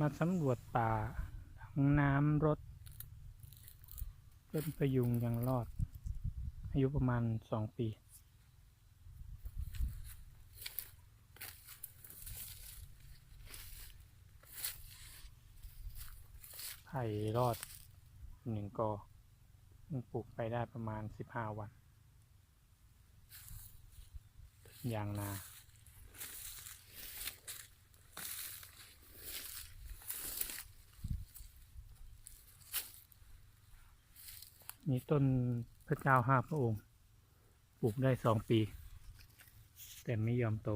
มาสำรวจป่าหลังน้ำรถต้นประยุงยังรอด อายุประมาณสองปี ไผ่รอดหนึ่งกอปลูกไปได้ประมาณสิบห้าวัน ยางนา นี่ต้นพระเจ้าห้าพระองค์ ปลูกได้สองปี แต่ไม่ยอมโต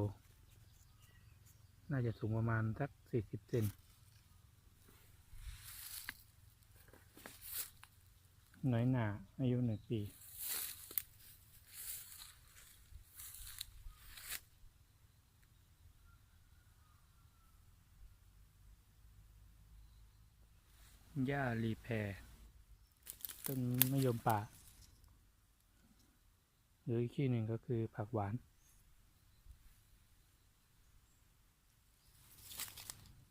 น่าจะสูงประมาณสักสี่สิบเซนน้อยหนาอายุหนึ่งปีหญ้ารีแพร ต้นมะยมป่า หรืออีกชื่หนึ่งก็คือผักหวาน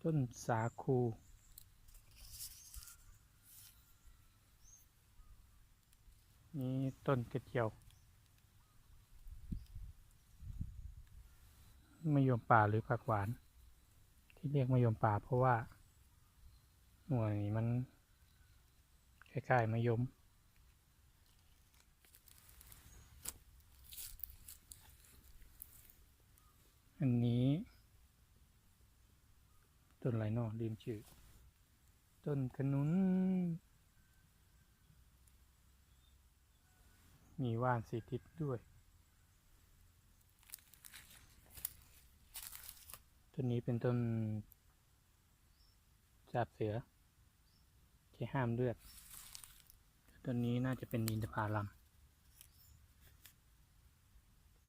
ต้นสาคู นี่ต้นกระเจียวมะยมป่าหรือผักหวาน ที่เรียกมะยมป่าเพราะว่าหน่วยมัน คล้ายๆมะยมอันนี้ ต้นอะไรนอลืมชื่อ ต้นขนุน มีว่านสีทิศด้วย ต้นนี้เป็นต้นจาบเสือที่ห้ามเลือด ต้นนี้น่าจะเป็นอินทผลัม